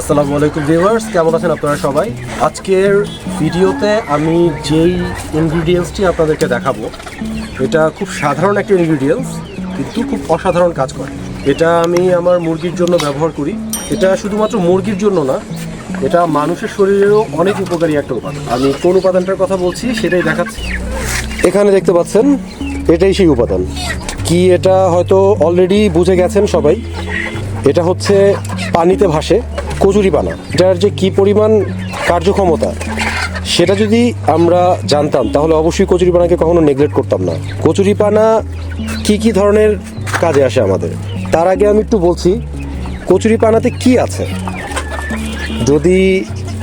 আসসালামু আলাইকুম ভিউয়ার্স, কেমন আছেন আপনারা সবাই? আজকের ভিডিওতে আমি যেই ইনগ্রিডিয়েন্টসটি আপনাদেরকে দেখাবো, এটা খুব সাধারণ একটা ইনগ্রিডিয়েন্টস কিন্তু খুব অসাধারণ কাজ করে। এটা আমি আমার মুরগির জন্য ব্যবহার করি। এটা শুধুমাত্র মুরগির জন্য না, এটা মানুষের শরীরেরও অনেক উপকারী একটা উপাদান। আমি কোন উপাদানটার কথা বলছি সেটাই দেখাচ্ছি। এখানে দেখতে পাচ্ছেন, এটাই সেই উপাদান। কি এটা হয়তো অলরেডি বুঝে গেছেন সবাই? এটা হচ্ছে পানিতে ভাসে। কচুরি পানা এটার যে কি পরিমাণ কার্যক্ষমতা, সেটা যদি আমরা জানতাম, তাহলে অবশ্যই কচুরি পানাকে কখনো নেগলেক্ট করতাম না। কচুরি পানা কি কি ধরনের কাজে আসে আমাদের? তার আগে আমি একটু বলছি, কচুরি পানাতে কি আছে? যদি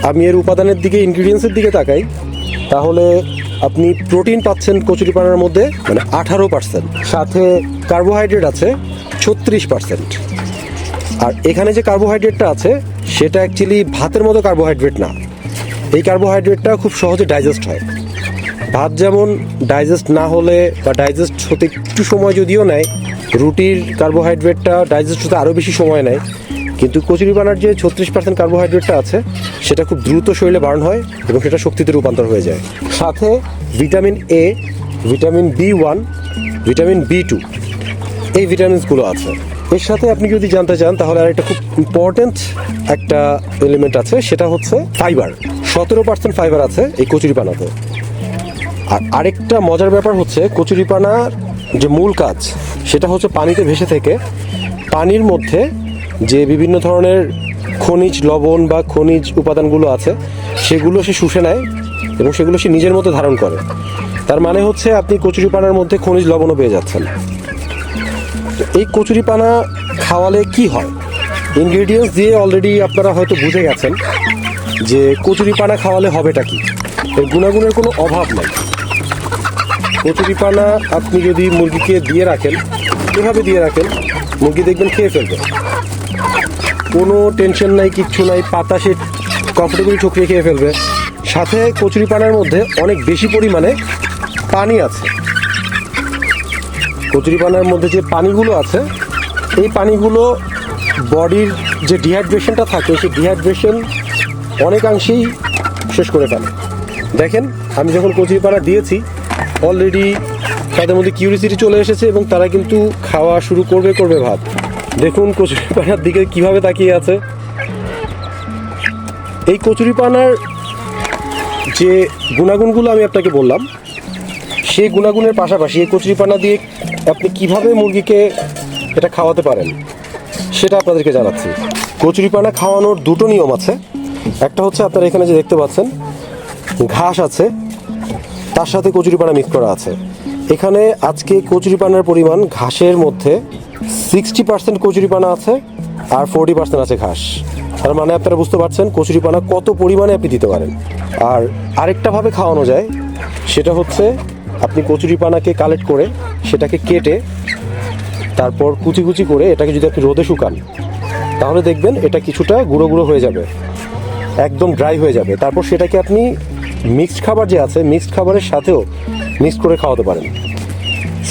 আমি এর উপাদানের দিকে ইনগ্রিডিয়েন্টসের দিকে তাকাই, তাহলে আপনি প্রোটিন পাচ্ছেন কচুরি পানার মধ্যে মানে আঠারো পার্সেন্ট সাথে কার্বোহাইড্রেট আছে ছত্রিশ পার্সেন্ট আর এখানে যে কার্বোহাইড্রেটটা আছে সেটা অ্যাকচুয়ালি ভাতের মতো কার্বোহাইড্রেট না। এই কার্বোহাইড্রেটটা খুব সহজে ডাইজেস্ট হয়। ভাত যেমন ডাইজেস্ট না হলে বা ডাইজেস্ট হতে একটু সময় যদিও নেয়, রুটির কার্বোহাইড্রেটটা ডাইজেস্ট হতে আরও বেশি সময় নেয়, কিন্তু কচুরিপানার যে ছত্রিশ পার্সেন্ট কার্বোহাইড্রেটটা আছে, সেটা খুব দ্রুত শরীরে বার্ন হয় এবং সেটা শক্তিতে রূপান্তর হয়ে যায়। সাথে vitamin A vitamin B one vitamin B two এই ভিটামিনসগুলো আছে। এর সাথে আপনি যদি জানতে চান, তাহলে আর একটা খুব ইম্পর্ট্যান্ট একটা এলিমেন্ট আছে, সেটা হচ্ছে ফাইবার সতেরো পার্সেন্ট ফাইবার আছে এই কচুরিপানাতে। আর আরেকটা মজার ব্যাপার হচ্ছে, কচুরিপানার যে মূল কাজ, সেটা হচ্ছে পানিতে ভেসে থেকে পানির মধ্যে যে বিভিন্ন ধরনের খনিজ লবণ বা খনিজ উপাদানগুলো আছে, সেগুলো সে শুষে নেয় এবং সেগুলো সে নিজের মধ্যে ধারণ করে। তার মানে হচ্ছে আপনি কচুরিপানার মধ্যে খনিজ লবণও পেয়ে যাচ্ছেন। এই কচুরিপানা খাওয়ালে কি হয়? ইনগ্রেডিয়েন্টস দিয়ে অলরেডি আপনারা হয়তো বুঝে গেছেন যে কচুরিপানা খাওয়ালে হবেটা কি। এর গুণাগুণের কোনো অভাব নেই। কচুরিপানা আপনি যদি মুরগিকে দিয়ে রাখেন, এভাবে দিয়ে রাখেন, মুরগি দেখবেন খেয়ে ফেলবে। কোনো টেনশন নাই, কিচ্ছু নাই, পাতা সে কমফোর্টেবলি ঠুকরিয়ে খেয়ে ফেলবে। সাথে কচুরিপানার মধ্যে অনেক বেশি পরিমাণে পানি আছে। কচুরিপানার মধ্যে যে পানিগুলো আছে, এই পানিগুলো বডির যে ডিহাইড্রেশনটা থাকে, সেই ডিহাইড্রেশন অনেকাংশেই শেষ করে ফেলে। দেখেন, আমি যখন কচুরিপানা দিয়েছি অলরেডি তাদের মধ্যে কিউরিসিটি চলে এসেছে এবং তারা কিন্তু খাওয়া শুরু করবে করবে ভাব। দেখুন কচুরিপানার দিকে কীভাবে তাকিয়ে আছে। এই কচুরিপানার যে গুণাগুণগুলো আমি আপনাকে বললাম, সেই গুণাগুণের পাশাপাশি এই কচুরিপানা দিয়ে আপনি কীভাবে মুরগিকে এটা খাওয়াতে পারেন? সেটা আপনাদেরকে জানাচ্ছি। কচুরিপানা খাওয়ানোর দুটো নিয়ম আছে। একটা হচ্ছে আপনারা এখানে যে দেখতে পাচ্ছেন, ঘাস আছে, তার সাথে কচুরিপানা মিক্স করা আছে। এখানে আজকে কচুরিপানার পরিমাণ ঘাসের মধ্যে সিক্সটি পার্সেন্ট কচুরিপানা আছে আর ফোরটি পার্সেন্ট আছে ঘাস। তার মানে আপনারা বুঝতে পারছেন কচুরিপানা কত পরিমাণে আপনি দিতে পারেন। আর আরেকটাভাবে খাওয়ানো যায়, সেটা হচ্ছে আপনি কচুরিপানাকে কালেক্ট করে সেটাকে কেটে তারপর কুচি কুচি করে এটাকে যদি আপনি রোদে শুকান, তাহলে দেখবেন এটা কিছুটা গুঁড়ো গুঁড়ো হয়ে যাবে, একদম ড্রাই হয়ে যাবে। তারপর সেটাকে আপনি মিক্সড খাবার যে আছে মিক্সড খাবারের সাথেও মিক্স করে খাওয়াতে পারেন।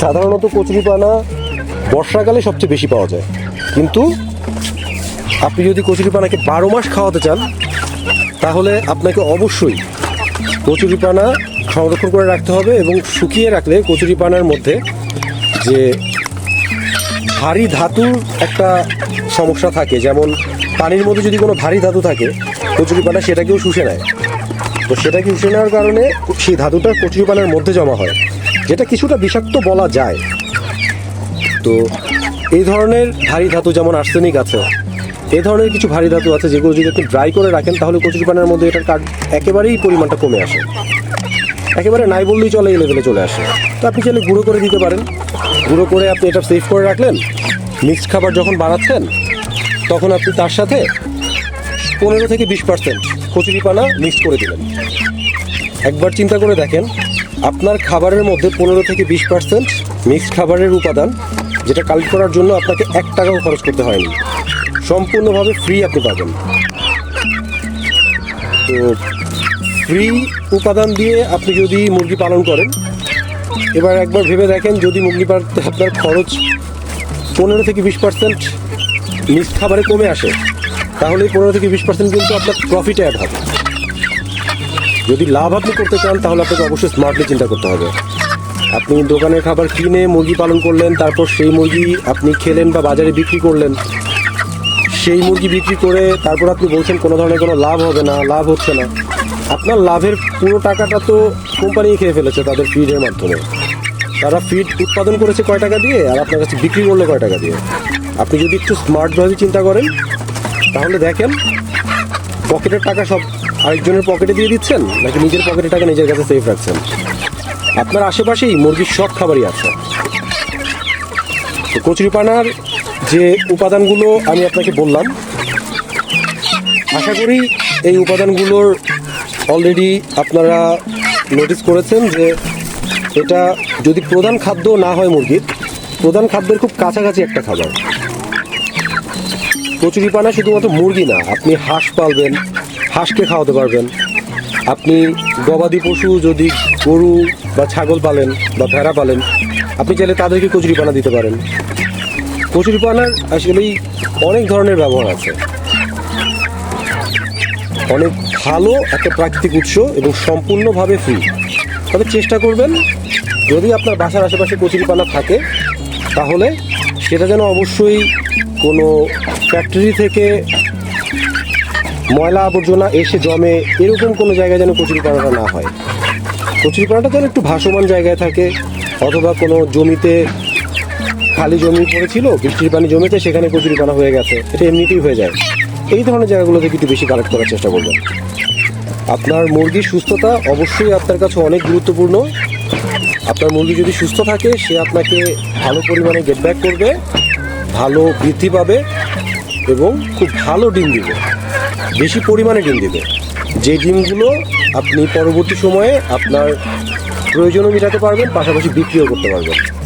সাধারণত কচুরিপানা বর্ষাকালে সবচেয়ে বেশি পাওয়া যায়। কিন্তু আপনি যদি কচুরিপানাকে বারো মাস খাওয়াতে চান, তাহলে আপনাকে অবশ্যই কচুরিপানা সংরক্ষণ করে রাখতে হবে এবং শুকিয়ে রাখলে কচুরিপানার মধ্যে যে ভারী ধাতুর একটা সমস্যা থাকে, যেমন পানির মধ্যে যদি কোনো ভারী ধাতু থাকে, কচুরিপানা সেটাকেও শুষে নেয়। তো সেটাকে শুষে নেওয়ার কারণে সেই ধাতুটা কচুরিপানার মধ্যে জমা হয়, যেটা কিছুটা বিষাক্ত বলা যায়। তো এই ধরনের ভারী ধাতু যেমন আর্সেনিক আছে এই ধরনের কিছু ভারী ধাতু আছে যেগুলো যদি আপনি ড্রাই করে রাখেন, তাহলে কচুরিপানার মধ্যে এটার কাঠ একেবারেই পরিমাণটা কমে আসে। একেবারে নাই বললেই চলে, এই লেভেলে চলে আসে। তো আপনি চাইলে গুঁড়ো করে দিতে পারেন। গুঁড়ো করে আপনি এটা সেভ করে রাখলেন মিক্সড খাবার যখন বানাচ্ছেন, তখন আপনি তার সাথে পনেরো থেকে বিশ পার্সেন্ট কচুরিপানা মিক্স করে দিলেন। একবার চিন্তা করে দেখেন, আপনার খাবারের মধ্যে পনেরো থেকে বিশ পার্সেন্ট মিক্সড খাবারের উপাদান, যেটা কালেক্ট করার জন্য আপনাকে এক টাকাও খরচ করতে হয়নি। সম্পূর্ণভাবে ফ্রি আপনি পাবেন। তো ফ্রি উপাদান দিয়ে আপনি যদি মুরগি পালন করেন, এবার একবার ভেবে দেখেন যদি মুরগি পালতে আপনার খরচ পনেরো থেকে বিশ পার্সেন্ট মিক্সড খাবারে কমে আসে, তাহলে পনেরো থেকে বিশ পার্সেন্ট কিন্তু আপনার প্রফিট অ্যাড হবে। যদি লাভ আপনি করতে চান, তাহলে আপনাকে অবশ্যই স্মার্টলি চিন্তা করতে হবে। আপনি দোকানের খাবার কিনে মুরগি পালন করলেন, তারপর সেই মুরগি আপনি খেলেন বা বাজারে বিক্রি করলেন সেই মুরগি বিক্রি করে তারপর আপনি বলছেন কোনো ধরনের কোনো লাভ হবে না, লাভ হচ্ছে না। আপনার লাভের পুরো টাকাটা তো কোম্পানি খেয়ে ফেলেছে তাদের ফিডের মাধ্যমে। তারা ফিড উৎপাদন করেছে কয় টাকা দিয়ে আর আপনার কাছে বিক্রি করল কয় টাকা দিয়ে। আপনি যদি একটু স্মার্টভাবে চিন্তা করেন, তাহলে দেখেন পকেটের টাকা সব আরেকজনের পকেটে দিয়ে দিচ্ছেন নাকি নিজের পকেটের টাকা নিজের কাছে সেফ রাখছেন? আপনার আশেপাশেই মুরগির সব খাবারই আছে। তো কচুরিপানার যে উপাদানগুলো আমি আপনাকে বললাম, আশা করি এই উপাদানগুলোর অলরেডি আপনারা নোটিস করেছেন যে এটা যদি প্রধান খাদ্য না হয় মুরগির, প্রধান খাদ্যের খুব কাছাকাছি একটা খাবার। কচুরিপানা শুধুমাত্র মুরগি না, আপনি হাঁস পালবেন, হাঁসকে খাওয়াতে পারবেন। আপনি গবাদি পশু যদি গরু বা ছাগল পালেন বা ভেড়া পালেন, আপনি চাইলে তাদেরকে কচুরিপানা দিতে পারেন। কচুরিপানার আসলেই অনেক ধরনের ব্যবহার আছে। অনেক ভালো একটা প্রাকৃতিক উৎস এবং সম্পূর্ণভাবে ফ্রি তবে চেষ্টা করবেন, যদি আপনার বাসার আশেপাশে কচুরিপানা থাকে, তাহলে সেটা যেন অবশ্যই কোনো ফ্যাক্টরি থেকে ময়লা আবর্জনা এসে জমে এরকম কোনো জায়গায় যেন কচুরিপানাটা না হয়। কচুরিপানাটা যেন একটু ভাসমান জায়গায় থাকে, অথবা কোনো জমিতে খালি জমি পড়েছিল, বৃষ্টির পানি জমেছে, সেখানে কচুরিপানা হয়ে গেছে। এটা এমনিতেই হয়ে যায়। এই ধরনের জায়গাগুলো থেকে বেশি কালেক্ট করার চেষ্টা করবেন। আপনার মুরগির সুস্থতা অবশ্যই আপনার কাছে অনেক গুরুত্বপূর্ণ। আপনার মুরগি যদি সুস্থ থাকে, সে আপনাকে ভালো পরিমাণে গেট ব্যাক করবে, ভালো বৃদ্ধি পাবে এবং খুব ভালো ডিম দিবে। বেশি পরিমাণে ডিম দিবে। যে ডিমগুলো আপনি পরবর্তী সময়ে আপনার প্রয়োজনও মেটাতে পারবেন, পাশাপাশি বিক্রিও করতে পারবেন।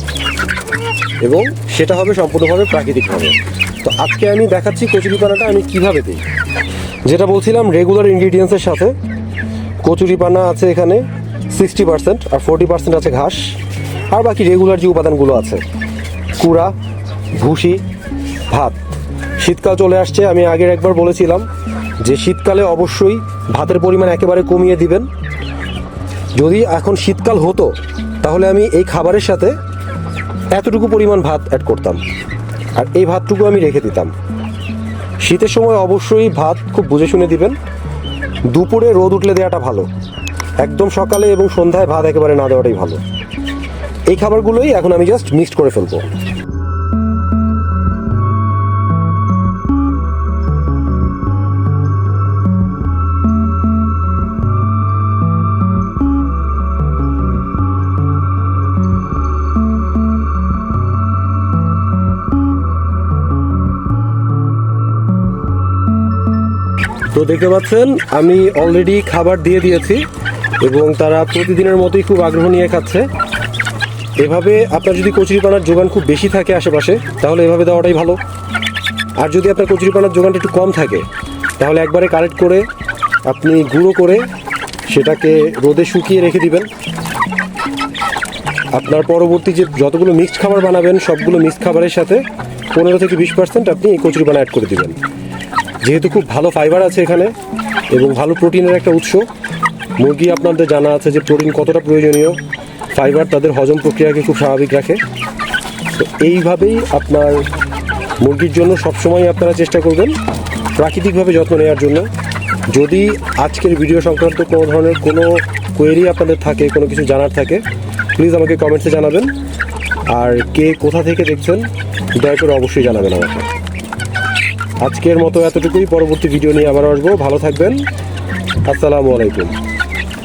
এবং সেটা হবে সম্পূর্ণভাবে প্রাকৃতিকভাবে তো আজকে আমি দেখাচ্ছি কচুরিপানাটা আমি কীভাবে দিই। যেটা বলছিলাম রেগুলার ইনগ্রিডিয়েন্টসের সাথে কচুরিপানা আছে এখানে সিক্সটি পার্সেন্ট আর ফোরটি পার্সেন্ট আছে ঘাস। আর বাকি রেগুলার যে উপাদানগুলো আছে, কুড়া, ভুসি, ভাত। শীতকাল চলে আসছে, আমি আগের একবার বলেছিলাম যে শীতকালে অবশ্যই ভাতের পরিমাণ একেবারে কমিয়ে দিবেন। যদি এখন শীতকাল হতো, তাহলে আমি এই খাবারের সাথে এতটুকু পরিমাণ ভাত অ্যাড করতাম। আর এই ভাতটুকু আমি রেখে দিতাম। শীতের সময় অবশ্যই ভাত খুব বুঝে শুনে দিবেন। দুপুরে রোদ উঠলে দেওয়াটা ভালো। একদম সকালে এবং সন্ধ্যায় ভাত একেবারে না দেওয়াটাই ভালো। এই খাবারগুলোই এখন আমি জাস্ট মিক্সড করে ফেলব। তো দেখতে পাচ্ছেন, আমি অলরেডি খাবার দিয়ে দিয়েছি এবং তারা প্রতিদিনের মতোই খুব আগ্রহ নিয়ে খাচ্ছে। এভাবে আপনার যদি কচুরিপানার যোগান খুব বেশি থাকে আশেপাশে, তাহলে এভাবে দেওয়াটাই ভালো। আর যদি আপনার কচুরিপানার যোগানটা একটু কম থাকে, তাহলে একবারে কালেক্ট করে আপনি গুঁড়ো করে সেটাকে রোদে শুকিয়ে রেখে দিবেন। আপনার পরবর্তী যে যতগুলো মিক্সড খাবার বানাবেন, সবগুলো মিক্সড খাবারের সাথে পনেরো থেকে বিশ পার্সেন্ট আপনি এই কচুরিপানা অ্যাড করে দিবেন। যেহেতু খুব ভালো ফাইবার আছে এখানে এবং ভালো প্রোটিনের একটা উৎস, মুরগি আপনাদের জানা আছে যে প্রোটিন কতটা প্রয়োজনীয়। ফাইবার তাদের হজম প্রক্রিয়াকে খুব স্বাভাবিক রাখে। তো এইভাবেই আপনার মুরগির জন্য সবসময় আপনারা চেষ্টা করবেন প্রাকৃতিকভাবে যত্ন নেওয়ার জন্য। যদি আজকের ভিডিও সংক্রান্ত কোনো ধরনের কোনো কোয়েরি আপনাদের থাকে, কোনো কিছু জানার থাকে প্লিজ আমাকে কমেন্টসে জানাবেন। আর কে কোথা থেকে দেখছেন, দয়া করে অবশ্যই জানাবেন আমাকে। আজকের মতো এতটুকুই। পরবর্তী ভিডিও নিয়ে আবার আসব। ভালো থাকবেন। আসসালামু আলাইকুম।